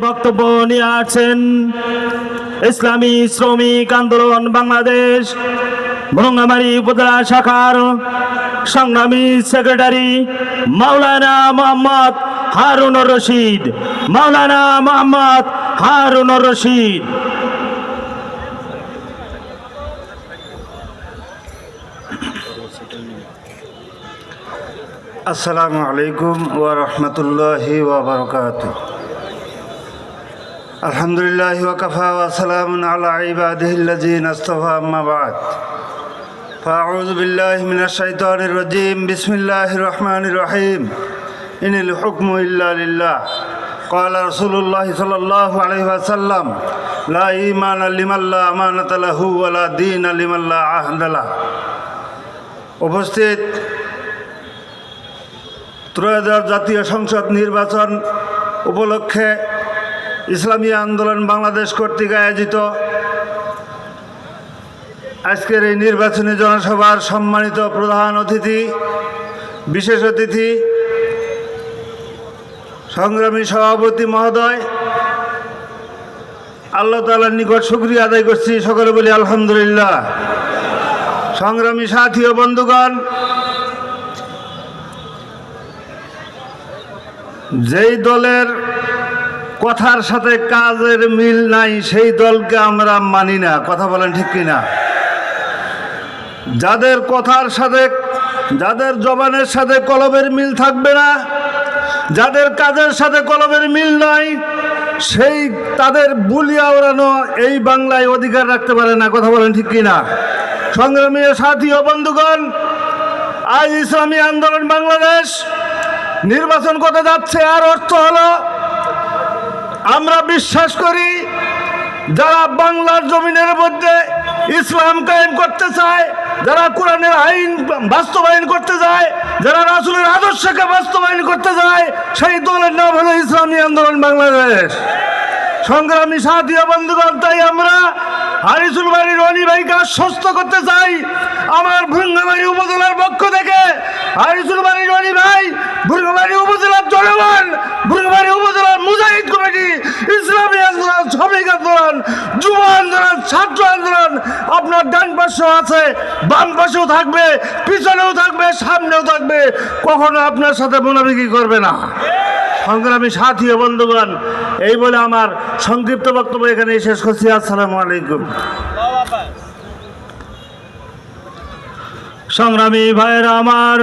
বক্তব্য নিয়ে আসছেন ইসলামী শ্রমিক আন্দোলন বাংলাদেশ, ভঙ্গামারী উপজেলা শাখার সংগ্রামী সেক্রেটারি মাওলানা মোহাম্মদ হারুন রশিদ। মাওলানা মোহাম্মদ হারুন রশিদ। আসসালামু আলাইকুম ওয়া রাহমাতুল্লাহি ওয়া বারাকাতুহু। আলহামদুলিল্লাহ ওয়া কাফা ওয়া সালামুন আলা ইবাদিহি আল্লাযিনা ইসতাফা আম্মা বা'দ فأعوذ بالله من الشيطان الرجيم بسم الله الرحمن الرحيم إن الحكم إلا لله قال رسول الله صلى الله عليه وسلم لا إيمان لمن لا أمانة له ولا دين لمن لا عهد له উপস্থিত ত্রয়োদশ জাতীয় সংসদ নির্বাচন উপলক্ষে ইসলামী আন্দোলন বাংলাদেশ কর্তৃক আয়োজিত। আজকের এই নির্বাচনী জনসভার সম্মানিত প্রধান অতিথি, বিশেষ অতিথি, সংগ্রামী সভাপতি মহোদয়, আল্লাহ তালার নিকট শুক্রিয়া আদায় করছি। সকলে বলি আলহামদুলিল্লাহ। সংগ্রামী সাথী ও বন্ধুগণ, যেই দলের কথার সাথে কাজের মিল নাই, সেই দলকে আমরা মানি না। কথা বলেন ঠিক কিনা? যাদের কথার সাথে, যাদের জবানের সাথে কলবের মিল থাকবে না, যাদের কাজের সাথে কলবের মিল নাই, সেই তাদের বুলিয়া ওড়ানো এই বাংলায় অধিকার রাখতে পারে না। কথা বলেন ঠিক কিনা? সংগ্রামী সাথী ও বন্ধুগণ, আজ ইসলামী আন্দোলন বাংলাদেশ নির্বাচন করতে যাচ্ছে, আর অর্থ হলো আমরা বিশ্বাস করি যারা বাংলার জমিনের মধ্যে ইসলাম কায়েম করতে চায়, যারা কোরআনের আইন বাস্তবায়ন করতে যায় যারা রাসুলের আদর্শকে বাস্তবায়ন করতে যায় সেই দলের নাম হলো ইসলামী আন্দোলন বাংলাদেশ। সংগ্রামী সাথী বন্ধুগণ, তাই আমরা হারিসুল বাড়ির অলি ভাইকে আশ্বস্ত করতে চাই। আমার ভুঙ্গামারি উপজেলার পক্ষ থেকে হারিসুল বাড়ির অলি ভাই ভুঙ্গামারি উপজেলার জনগণ ভুঙ্গামারি উপজেলার মুজাহিদ কমিটি, ইসলামী আন্দোলন, শ্রমিক আন্দোলন, যুব আন্দোলন, ছাত্র আন্দোলন, আপনার ডান পাশেও আছে, বাম পাশেও থাকবে, পিছনেও থাকবে, সামনেও থাকবে, কখনো আপনার সাথে মোনাবিকি করবে না। সংগ্রামী সাথী বন্ধুগণ, এই বলে আমার সংক্ষিপ্ত বক্তব্য এখানে শেষ করছি। আসসালামু আলাইকুম। সংগ্রামী ভাইয়েরা আমার,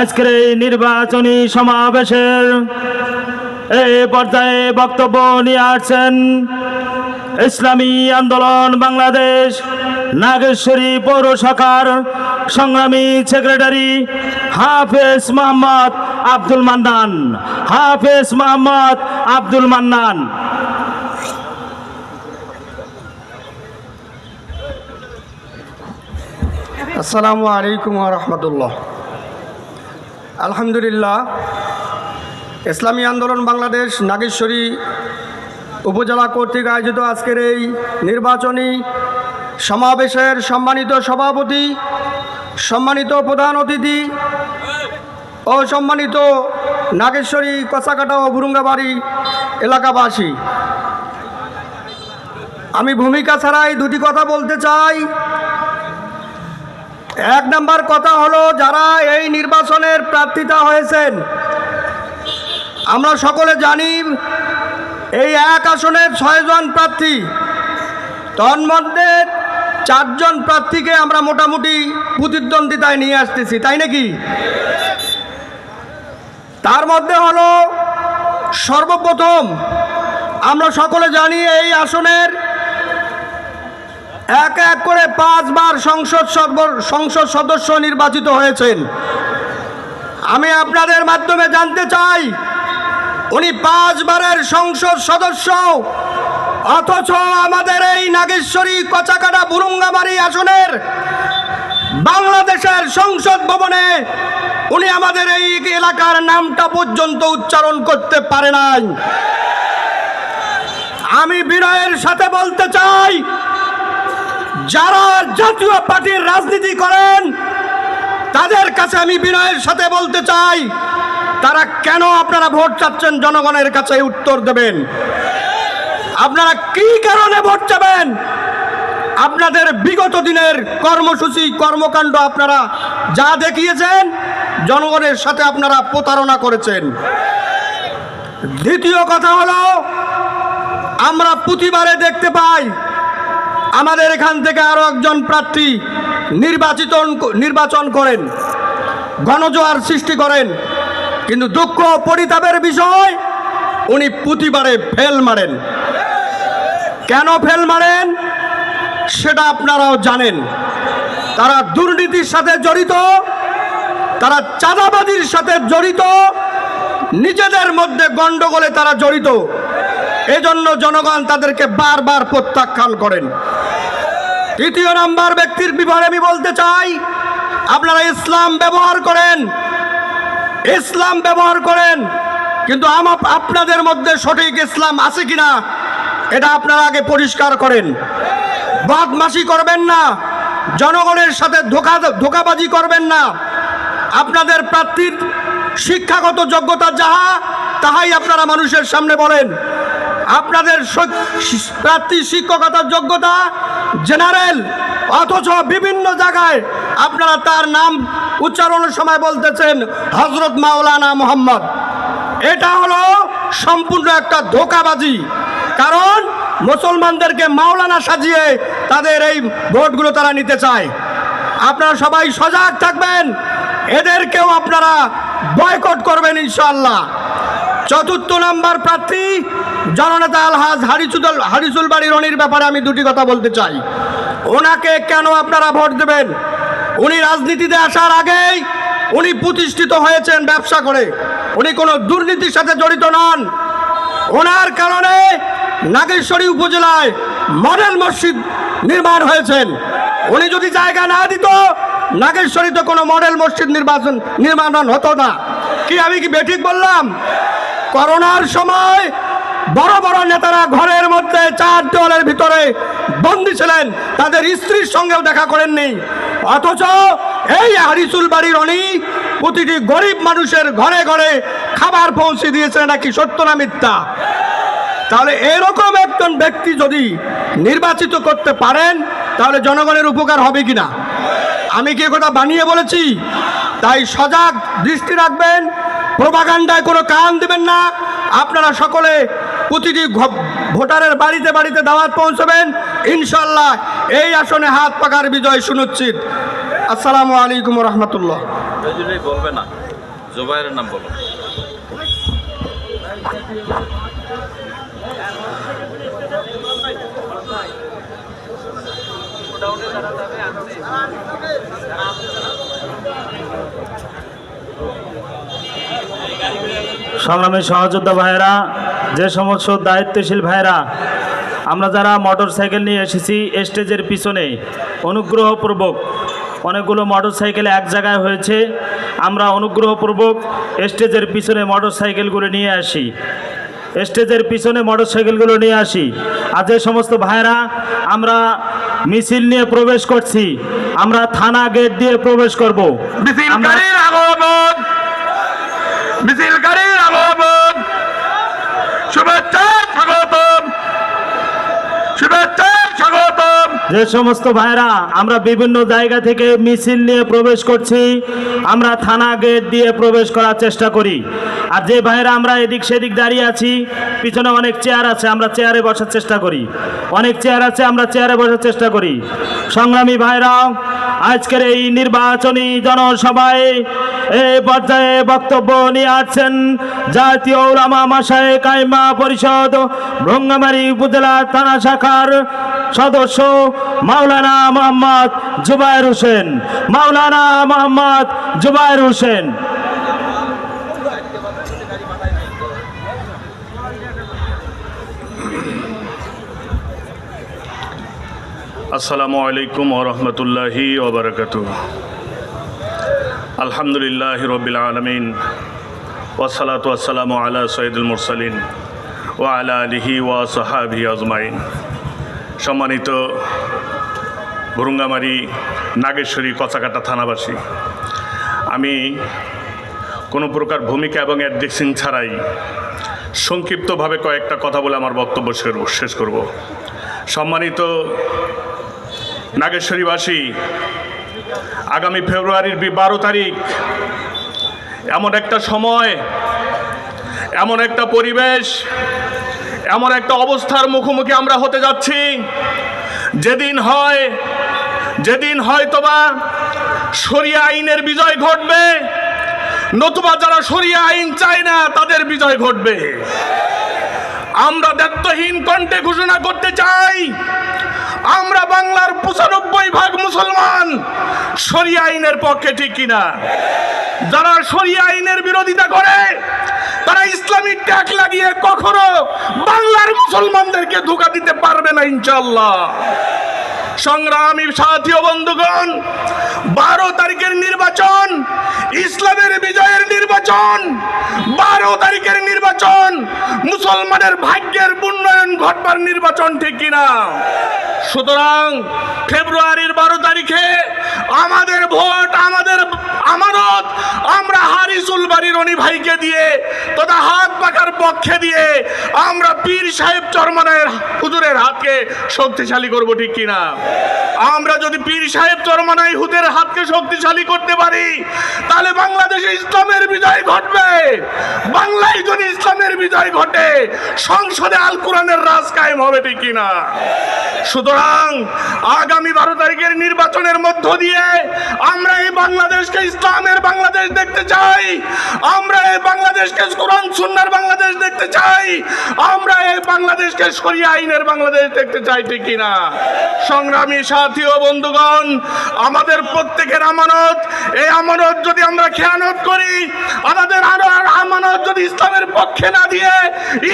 আজকের এই নির্বাচনী সমাবেশের এই পর্যায়ে বক্তব্য নিয়ে আসছেন ইসলামী আন্দোলন বাংলাদেশ নাগেশ্বরী পৌর শাখার সংগ্রামী সেক্রেটারি হাফেজ মোহাম্মদ আব্দুল মান্নান। হাফেজ মোহাম্মদ আব্দুল মান্নান। আসসালামু আলাইকুম রহমতুল্লাহ। আলহামদুলিল্লাহ, ইসলামী আন্দোলন বাংলাদেশ নাগেশ্বরী উপজেলা কর্তৃক আয়োজিত আজকের এই নির্বাচনী সমাবেশের সম্মানিত সভাপতি, সম্মানিত প্রধান অতিথি ও সম্মানিত নাগেশ্বরী কচাকাটা ও ভুরুঙ্গাবাড়ি এলাকাবাসী। আমি ভূমিকা ছাড়াই দুটি কথা বলতে চাই। এক নাম্বার কথা হলো যারা এই নির্বাচনের প্রার্থিতা হয়েছেন। আমরা সকলে জানি এই এক আসনের ছয়জন প্রার্থী। তন্মধ্যে চারজন প্রার্থীকে আমরা মোটামুটি প্রতিদ্বন্দ্বিতায় নিয়ে আসতেছি, তাই নাকি? তার মধ্যে হলো সর্বপ্রথম আমরা সকলে জানি এই আসনের এক এক করে পাঁচবার সংসদ সংসদ সদস্য নির্বাচিত হয়েছেন। আমি আপনাদের মাধ্যমে জানতে চাই, উনি পাঁচবারের সংসদ সদস্য, অথচ আমাদের এই নাগেশ্বরী কচাকাটা বুরুঙ্গামারি আসনের বাংলাদেশের সংসদ ভবনে উনি আমাদের এই এলাকার নামটা পর্যন্ত উচ্চারণ করতে পারে নাই। আমি বিনয়ের সাথে বলতে চাই যারা জাতীয় পার্টির রাজনীতি করেন, তাদের কাছে আমি বিনয়ের সাথে বলতে চাই, তারা কেন আপনারা ভোট চাচ্ছেন জনগণের কাছে উত্তর দেবেন? আপনারা কি কারণে ভোট চাবেন? আপনাদের বিগত দিনের কর্মসূচি, কর্মকাণ্ড আপনারা যা দেখিয়েছেন, জনগণের সাথে আপনারা প্রতারণা করেছেন। দ্বিতীয় কথা হলো, আমরা প্রতিবারে দেখতে পাই আমাদের এখান থেকে আরও একজন প্রার্থী নির্বাচিত নির্বাচন করেন, গণজোয়ার সৃষ্টি করেন। কিন্তু দুঃখ পরিতাপের বিষয়, উনি প্রতিবারে ফেল মারেন। কেন ফেল মারেন? সেটা আপনারাও জানেন। তারা দুর্নীতির সাথে জড়িত, তারা চাঁদাবাদির সাথে জড়িত, নিজেদের মধ্যে গন্ডগোলে তারা জড়িত। এজন্য জনগণ তাদেরকে বারবার প্রত্যাখ্যান করেন। তৃতীয় নাম্বার ব্যক্তির বিবরণে আমি বলতে চাই, আপনারা ইসলাম ব্যবহার করেন, ইসলাম ব্যবহার করেন, কিন্তু আপনাদের মধ্যে সঠিক ইসলাম আছে কিনা, এটা আপনারা আগে পরিষ্কার করেন। বদমাশি করবেন না, জনগণের সাথে ধোকা, ধোকাবাজি করবেন না। আপনাদের প্রার্থীর শিক্ষাগত যোগ্যতা যাহা, তাহাই আপনারা মানুষের সামনে বলেন। আপনাদের প্রার্থী, শিক্ষকতার যোগ্যতা জেনারেল অথচ বিভিন্ন জায়গায় আপনারা তার নাম উচ্চারণের সময় বলতেছেন হজরত মাওলানা মোহাম্মদ। এটা হলো সম্পূর্ণ একটা ধোকাবাজি। কারণ মুসলমানদেরকে মাওলানা সাজিয়ে তাদের এই ভোটগুলো তারা নিতে চায়। আপনারা সবাই সজাগ থাকবেন। এদেরকেও আপনারা বয়কট করবেন ইনশাআল্লাহ। চতুর্থ নাম্বার প্রার্থী জননেতা আলহাজ হারিসুল হারিসুল বাড়ি রনির ব্যাপারে আমি দুটি কথা বলতে চাই। ওনাকে কেন আপনারা ভোট দেবেন? উনি রাজনীতিতে আসার আগেই উনি প্রতিষ্ঠিত হয়েছেন ব্যবসা করে। উনি কোনো দুর্নীতির সাথে জড়িত নন। ওনার কারণে নাগেশ্বরী উপজেলায় মডেল মসজিদ নির্মাণ হয়েছেন। উনি যদি জায়গা না দিত, নাগেশ্বরীতে কোনো মডেল মসজিদ নির্বাচন নির্মাণ হতো না। কি আমি কি বেঠিক বললাম? করোনার সময় বড় বড় নেতারা ঘরের মধ্যে চার দেওয়ালের ভিতরে বন্দী ছিলেন, তাদের স্ত্রীর সঙ্গেও দেখা করেননি। অথচ এই হারিসুল বাড়ির অনি প্রতিটি গরিব মানুষের ঘরে ঘরে খাবার পৌঁছে দিয়েছে নাকি সত্য না মিথ্যা? তাহলে এরকম একজন ব্যক্তি যদি নির্বাচিত করতে পারেন, তাহলে জনগণের উপকার হবে কিনা? আমি কি কথা বানিয়ে বলেছি? তাই সজাগ দৃষ্টি রাখবেন প্রভাকাণ্ডায় কোনো কান দেবেন না। আপনারা সকলে প্রতিটি ভোটারের বাড়িতে বাড়িতে দাওয়াত পৌঁছবেন। ইনশাল্লাহ এই আসনে হাত পাকার বিজয় সুনিশ্চিত। আসসালামু আলাইকুম রহমতুল্লাহ বলবে না। জোবাইরের নাম বলো। সংগ্রামী সহযোদ্ধা ভাইয়েরা যে সমস্ত দায়িত্বশীল ভাইয়েরা আমরা যারা মোটর সাইকেল নিয়ে এসেছি স্টেজের পিছনে অনুগ্রহপূর্বক অনেকগুলো মোটর সাইকেল এক জায়গায় হয়েছে। আমরা অনুগ্রহপূর্বক স্টেজের পিছনে মোটর সাইকেলগুলো নিয়ে আসি। স্টেজের পিছনে মোটর সাইকেলগুলো নিয়ে আসি। আর যে সমস্ত ভাইয়েরা আমরা মিছিল নিয়ে প্রবেশ করছি। আমরা থানা গেট দিয়ে প্রবেশ করব। আমরা মিছিলকারীর আগমন মিছিলকারীর আগমন শুভেচ্ছা স্বাগতম শুভেচ্ছা স্বাগতম যে সমস্ত ভাইরা আমরা বিভিন্ন জায়গা থেকে মিছিল নিয়ে প্রবেশ করছি। আমরা থানা গেট দিয়ে প্রবেশ করার চেষ্টা করি। আর যে ভাইরা আমরা এদিক সেদিক দাঁড়িয়ে আছি, পিছনে অনেক চেয়ার আছে, আমরা চেয়ারে বসার চেষ্টা করি। অনেক চেয়ার আছে, আমরা চেয়ারে বসার চেষ্টা করি। সংগ্রামী ভাইরা, আজকের এই নির্বাচনী জনসভায় এই পর্যায়ে বক্তব্য নিয়ে আসছেন জাতীয় ওলামা মাসায় কাইমা পরিষদ, ভঙ্গামারী উপজেলা থানা শাখার সদস্য মাওলানা মোহাম্মদ জুবায়ের হোসেন। মাওলানা মোহাম্মদ জুবায়ের হোসেন। আসসালামু আলাইকুম ওরহমতুল্লাহি ওবরকাত আলহামদুলিল্লাহ রবিল আলমিন। ওসালাত ওয়াসালামু আলা সৈদুল মুরসালিন ও আলা আলিহি ওয়া সাহাবি আজমাইন। সম্মানিত ভুরুঙ্গামারি নাগেশ্বরী কচাকাটা থানাবাসী, আমি কোনো প্রকার ভূমিকা এবং অ্যাড্রেসিং ছাড়াই সংক্ষিপ্তভাবে কয়েকটা কথা বলে আমার বক্তব্য শেষ করব সম্মানিত নাগেশ্বরীবাসী, আগামী ফেব্রুয়ারির বারো তারিখ এমন একটা সময়, এমন একটা পরিবেশ এমন একটা অবস্থার মুখোমুখি আমরা হতে যাচ্ছি। যেদিন হয়, যেদিন হয়তোবা সরিয়া আইনের বিজয় ঘটবে, নতুবা যারা সরিয়া আইন চায় না, তাদের বিজয় ঘটবে। আমরা দায়িত্বহীন কণ্ঠে ঘোষণা করতে চাই, আমরা বাংলার পঁচানব্বই ভাগ মুসলমান সরিয়া আইনের পক্ষে ঠিক কিনা? যারা সরিয়া আইনের বিরোধিতা করে ইসলামিক ট্যাগ লাগিয়ে কখনো বাংলার মুসলমানদেরকে ধোকা দিতে পারবে না ইনশাল্লাহ সংগ্রামী সাথী ও বন্ধুগণ, বারো তারিখের নির্বাচন, ইসলামের বিজয়ের নির্বাচন, বারো তারিখের নির্বাচন, মুসলমানের ভাগ্যের উন্নয়ন ঘটবার নির্বাচন ঠিক কিনা? সুতরাং ফেব্রুয়ারির বারো তারিখে আমাদের ভোট, আমাদের আমানত, আমরা হারিসুল বাড়ির রনি ভাইকে দিয়ে, তথা হাত পাকার পক্ষে দিয়ে, আমরা পীর সাহেব চরমানের হুজুরের হাতকে শক্তিশালী করব ঠিক কিনা? আমরা যদি পীর সাহেব চরমানাই হুদের হাতকে শক্তিশালী করতে পারি, তাহলে বাংলাদেশে ইসলামের বিজয় ঘটবে। বাংলায় যদি ইসলামের বিজয় ঘটে, সংসদে আল কোরআনের রাজ কায়েম হবে ঠিক কিনা? সুতরাং আগামী বারো তারিখের নির্বাচনের মধ্য দিয়ে আমরা এই বাংলাদেশকে ইসলামের বাংলাদেশ দেখতে চাই। আমরা এই বাংলাদেশকে কোরআন সুন্নার বাংলাদেশ দেখতে চাই। আমরা এই বাংলাদেশকে সরিয়া আইনের বাংলাদেশ দেখতে চাই ঠিক কিনা? সংগ্রামী সাথী ও বন্ধুগণ, আমাদের প্রত্যেকের আমানত। এই আমানত যদি আমরা খেয়ানত করি, আমাদের আরও আর আমানত যদি ইসলামের পক্ষে না দিয়ে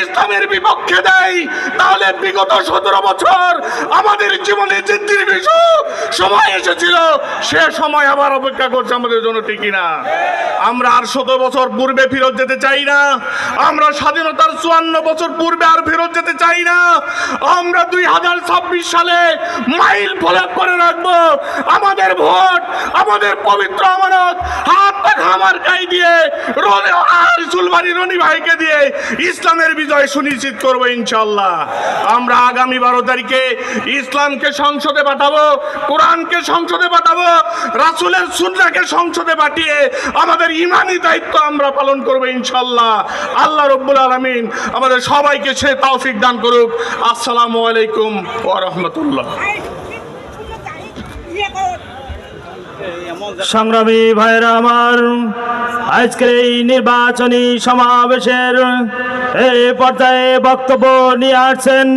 ইসলামের বিপক্ষে দেয়, তাহলে বিগত সতেরো বছর আমাদের জীবনে যে দীর্ঘ সময় এসেছিল, সে সময় আবার অপেক্ষা করছে আমাদের জন্য ঠিকই না আমরা আর শত বছর পূর্বে ফেরত যেতে চাই না, আমরা স্বাধীনতার চুয়ান্ন বছর পূর্বে আর ফেরত যেতে চাই না, আমরা দুই হাজার ছাব্বিশ সালে মাইল ফলক করে রাখব। আমাদের ভোট, আমাদের পবিত্র আমানত, হাত পা ঘামার গাই দিয়ে আর সুলবাড়ি রনি ভাইকে দিয়ে ইসলামের বিজয় সুনিশ্চিত করব ইনশাল্লাহ আমরা আগামী বারো তারিখে ইসলামকে সংসদে পাঠাবো, কোরআনকে সংসদে পাঠাবো, রাসুলের সুন্নাকে সংসদে পাঠিয়ে আমাদের ইমানি দায়িত্ব আমরা পালন করব ইনশাল্লাহ আল্লাহ রব্বুল আলমিন আমাদের সবাইকে সে তৌফিক দান করুক। আসসালামু আলাইকুম ওয়া রাহমাতুল্লাহ। সংগ্রামী ভাইরা আমার আজকের এই নির্বাচনী সমাবেশের এই পর্যায়ে বক্তব্য নিয়ে আসছেন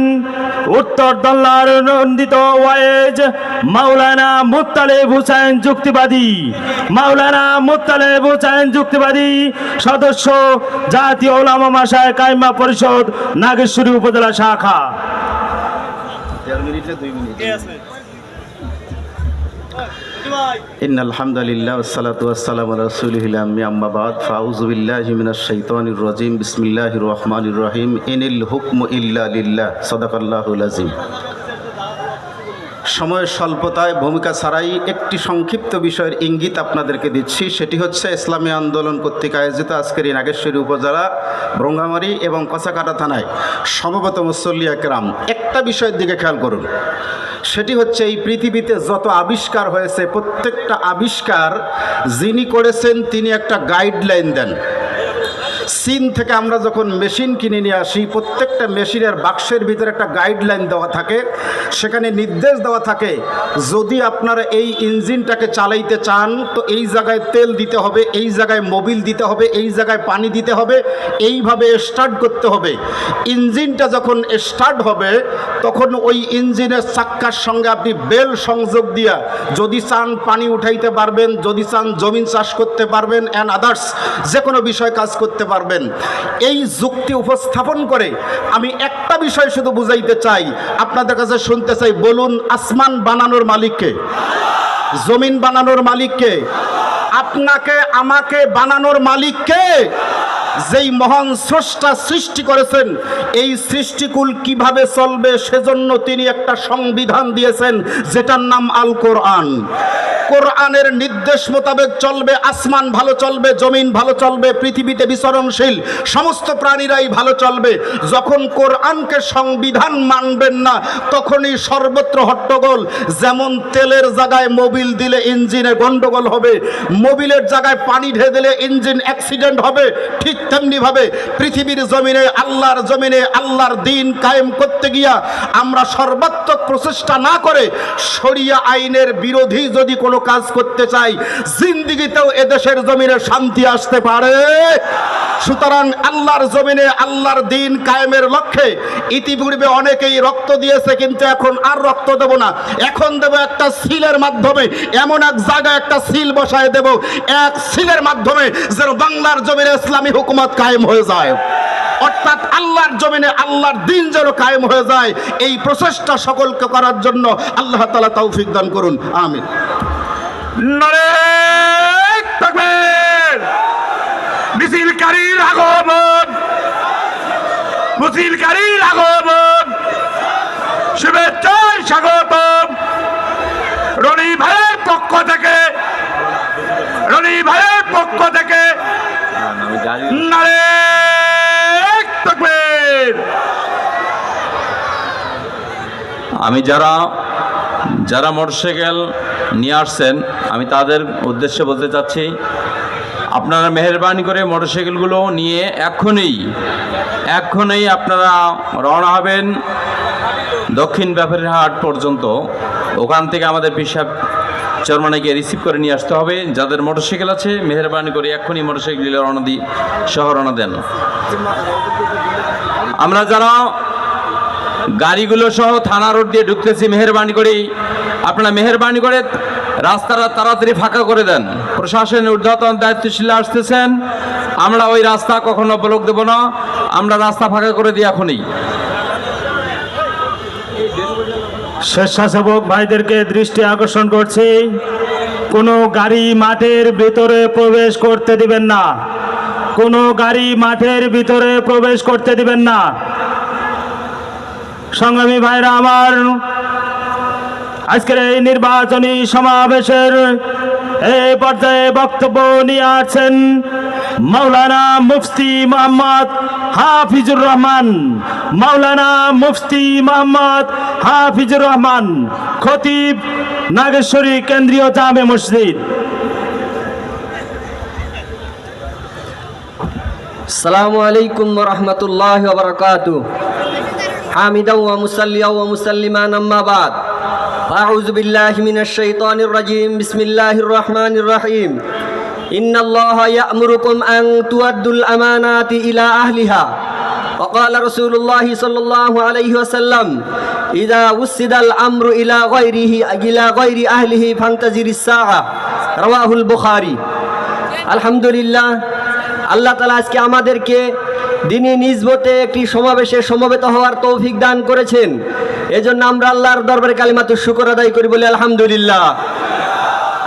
উত্তর দল্লার নন্দিত ওয়াইজ মাওলানা মুত্তালেব হুসাইন যুক্তিবাদী। মাওলানা মুত্তালেব হুসাইন যুক্তিবাদী সদস্য জাতীয় ওলামা মাসায় কাইমা পরিষদ নাগেশ্বরী উপজেলা শাখা। إن الحمد لله والصلاة والسلام على رسوله الأمي أما بعد فأعوذ بالله من الشيطان الرجيم بسم الله الرحمن الرحيم إن الحكم إلا لله صدق الله العظيم সময়ের স্বল্পতায় ভূমিকা ছাড়াই একটি সংক্ষিপ্ত বিষয়ের ইঙ্গিত আপনাদেরকে দিচ্ছি সেটি হচ্ছে ইসলামী আন্দোলন কর্তৃক আয়োজিত আজকের এই নাগেশ্বরী উপজেলা ব্রঙ্গামারি এবং কচাকাটা থানায় সমবত মুসল্লিয়া কেরাম একটা বিষয়ের দিকে খেয়াল করুন সেটি হচ্ছে এই পৃথিবীতে যত আবিষ্কার হয়েছে, প্রত্যেকটা আবিষ্কার যিনি করেছেন তিনি একটা গাইডলাইন দেন। চীন থেকে আমরা যখন মেশিন কিনে নিয়ে আসি, প্রত্যেকটা মেশিনের বাক্সের ভিতরে একটা গাইডলাইন দেওয়া থাকে। সেখানে নির্দেশ দেওয়া থাকে, যদি আপনারা এই ইঞ্জিনটাকে চালাইতে চান, তো এই জায়গায় তেল দিতে হবে, এই জায়গায় মোবিল দিতে হবে, এই জায়গায় পানি দিতে হবে, এইভাবে স্টার্ট করতে হবে। ইঞ্জিনটা যখন স্টার্ট হবে, তখন ওই ইঞ্জিনের চাক্কার সঙ্গে আপনি বেল সংযোগ দিয়া, যদি চান পানি উঠাইতে পারবেন, যদি চান জমিন চাষ করতে পারবেন অ্যান্ড আদার্স যে কোনো বিষয় কাজ করতে পারবেন। এই যুক্তি উপস্থাপন করে আমি একটা বিষয় শুধু বুঝাইতে চাই, আপনাদের কাছে শুনতে চাই, বলুন আসমান বানানোর মালিককে, জমিন বানানোর মালিককে, আপনাকে, আমাকে বানানোর মালিককে যেই মহান স্রষ্টা সৃষ্টি করেছেন, এই সৃষ্টিকুল কীভাবে চলবে সেজন্য তিনি একটা সংবিধান দিয়েছেন, যেটার নাম আল কোরআন কোরআনের নির্দেশ মোতাবেক চলবে, আসমান ভালো চলবে, জমিন ভালো চলবে, পৃথিবীতে বিচরণশীল, সমস্ত প্রাণীরাই ভালো চলবে। যখন কোরআনকে সংবিধান মানবেন না, তখনই সর্বত্র হট্টগোল। যেমন তেলের জায়গায় মোবিল দিলে ইঞ্জিনে গন্ডগোল হবে, মোবিলের জায়গায় পানি ঢেলে দিলে ইঞ্জিন অ্যাক্সিডেন্ট হবে, ঠিক তেমনিভাবে পৃথিবীর জমিনে, আল্লাহর জমিনে, আল্লাহর দিন কায়েম করতে গিয়া আমরা সর্বাত্মক প্রচেষ্টা না করে শরিয়া আইনের বিরোধী যদি কোনো কাজ করতে চাই, জিন্দিগিতেও এদেশের জমিনে শান্তি আসতে পারে। সুতরাং আল্লাহর জমিনে, আল্লাহর দিন কায়েমের লক্ষ্যে ইতিপূর্বে অনেকেই রক্ত দিয়েছে, কিন্তু এখন আর রক্ত দেব না। এখন দেব একটা সিলের মাধ্যমে, এমন এক জায়গায় একটা সিল বসায় দেব, এক সিলের মাধ্যমে যেন বাংলার জমিনে ইসলামী হুকুমত কায়েম হয়ে যায়। অর্থাৎ আল্লাহর জমিনে আল্লাহর দিন যেন কায়েম হয়ে যায়, এই প্রচেষ্টা সকলকে করার জন্য আল্লাহ তালা তৌফিক দান করুন। আমিন। মিছিলকারীর আগমন। মিছিলকারীর আগমন। শুভেচ্ছায় রনি ভাইয়ের পক্ষ থেকে, রনি ভাইয়ের পক্ষ থেকে আমি যারা যারা মোটরসাইকেল নিয়ে আসছেন, আমি তাদের উদ্দেশ্যে বলতে চাচ্ছি, আপনারা মেহরবানি করে মোটরসাইকেলগুলো নিয়ে এখনই এখনই আপনারা রওনা হবেন দক্ষিণ ব্যাপারীর হাট পর্যন্ত। ওখান থেকে আমাদের পিসাব চরমানাকে রিসিভ করে নিয়ে আসতে হবে। যাদের মোটরসাইকেল আছে, মেহরবানি করে এক্ষুনি মোটরসাইকেল রওনা দিয়ে সহ রওনা দেন। আমরা যারা গাড়িগুলো সহ থানা রোড দিয়ে ঢুকতেছি, মেহরবানি করে আপনারা মেহরবানি করে রাস্তাটা তাড়াতাড়ি ফাঁকা করে দেন। প্রশাসনের ঊর্ধ্বতন দায়িত্বশীল আসতেছেন। আমরা ওই রাস্তা কখনো ব্লক দেব না। আমরা রাস্তা ফাঁকা করে দিই এখনই। স্বেচ্ছাসেবক ভাইদেরকে দৃষ্টি আকর্ষণ করছি। কোনো গাড়ি মাঠের ভিতরে প্রবেশ করতে দিবেন না। কোনো গাড়ি মাঠের ভিতরে প্রবেশ করতে দিবেন না। সংগ্রামী ভাইরা আমার, আজকের এই নির্বাচনী সমাবেশের এই পর্যায়ে বক্তব্য নিয়ে আছেন মাওলানা মুফতি মোহাম্মদ হাফিজুর রহমান মাওলানা মুফতি মোহাম্মদ হাফিজুর রহমান খতিব নাগেশ্বরী কেন্দ্রীয় জামে মসজিদ আসসালামু আলাইকুম রহমতুল্লাহ বারকাতু حامدا ومصليا ومسلما أما بعد أعوذ بالله من الشيطان الرجيم بسم الله الرحمن الرحيم إن الله يأمركم أن تؤدوا الأمانات إلى أهلها وقال رسول الله صلى الله عليه وسلم إذا وسد الأمر إلى غيره إلى غير أهله فانتظر الساعة رواه البخاري الحمد لله আল্লাহ তালা আজকে আমাদেরকে দিনী নিজবতে একটি সমাবেশে সমবেত হওয়ার তৌফিক দান করেছেন এজন্য আমরা আল্লাহর দরবারে কালিমাতে শুকর আদায় করি বলি আলহামদুলিল্লাহ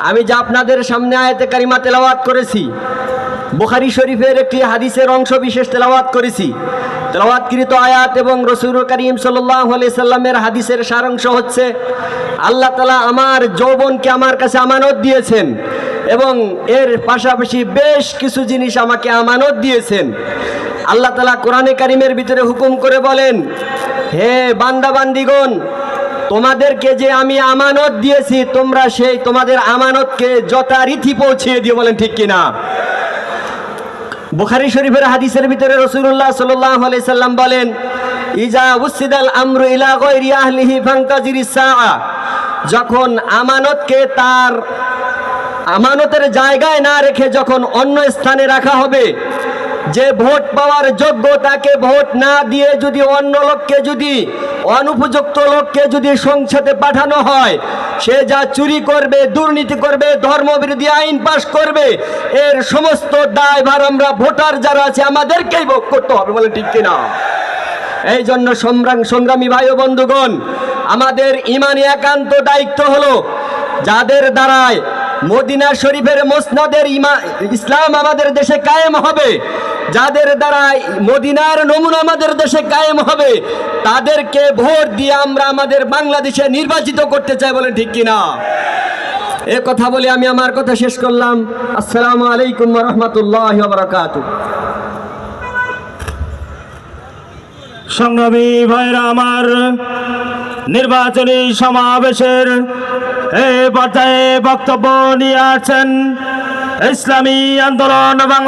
আমি যা আপনাদের সামনে আয়াতে কারিমা তেলাওয়াত করেছি, বুখারি শরীফের একটি হাদিসের অংশ বিশেষ তেলাওয়াত করেছি। তেলাওয়াতকৃত আয়াত এবং রসুল করিম সাল্লাহ সাল্লামের হাদিসের সারাংশ হচ্ছে, আল্লাহ তালা আমার যৌবনকে আমার কাছে আমানত দিয়েছেন এবং এর পাশাপাশি বেশ কিছু জিনিস আমাকে আমানত দিয়েছেন। আল্লাহ তালা কোরআনে কারিমের ভিতরে হুকুম করে বলেন, হে বান্দা বান্দিগণ তোমাদেরকে যে আমি আমানত দিয়েছি, তোমরা সেই তোমাদের আমানতকে যথারীতি পৌঁছিয়ে দিয়ে বলেন ঠিক কিনা? বুখারি শরীফের হাদিসের ভিতরে রসুল্লাহ সাল্লাল্লাহু আলাইহি সাল্লাম বলেন, ইজা উসিদাল আমরু ইলা গায়রি আহলিহি ফান্তাজিরিস সাআ। যখন আমানতকে তার আমানতের জায়গায় না রেখে যখন অন্য স্থানে রাখা হবে যে ভোট পাওয়ার যোগ্য তাকে ভোট না দিয়ে যদি অন্য লোককে যদি, অনুপযুক্ত লোককে যদি সংসদে পাঠানো হয়, সে যা চুরি করবে, দুর্নীতি করবে, ধর্মবিরোধী আইন পাশ করবে, এর সমস্ত দায়ভার আমরা ভোটার যারা আছে আমাদেরকেই ভোগ করতে হবে বলে ঠিক কিনা? এই জন্য সংগ্রাম সংগ্রামী ভাই ও বন্ধুগণ, আমাদের ইমানি একান্ত দায়িত্ব হলো যাদের দ্বারায় মদিনা শরীফের মসনদের ইমা ইসলাম আমাদের দেশে কায়েম হবে যাদের দ্বারা মদিনার নমুনা আমাদের দেশে কায়েম হবে, তাদেরকে ভোট দিয়ে আমরা আমাদের বাংলাদেশে নির্বাচিত করতে চাই বলেন ঠিক কিনা? এ কথা বলে আমি আমার কথা শেষ করলাম। আসসালামু আলাইকুম রহমতুল্লাহ বারকাতুহ। সংগ্রামী ভাইরা আমার, নির্বাচনী সমাবেশের এ পর্যায়ে বক্তব্য নিয়ে আছেন ইসলামী আন্দোলন বাংলা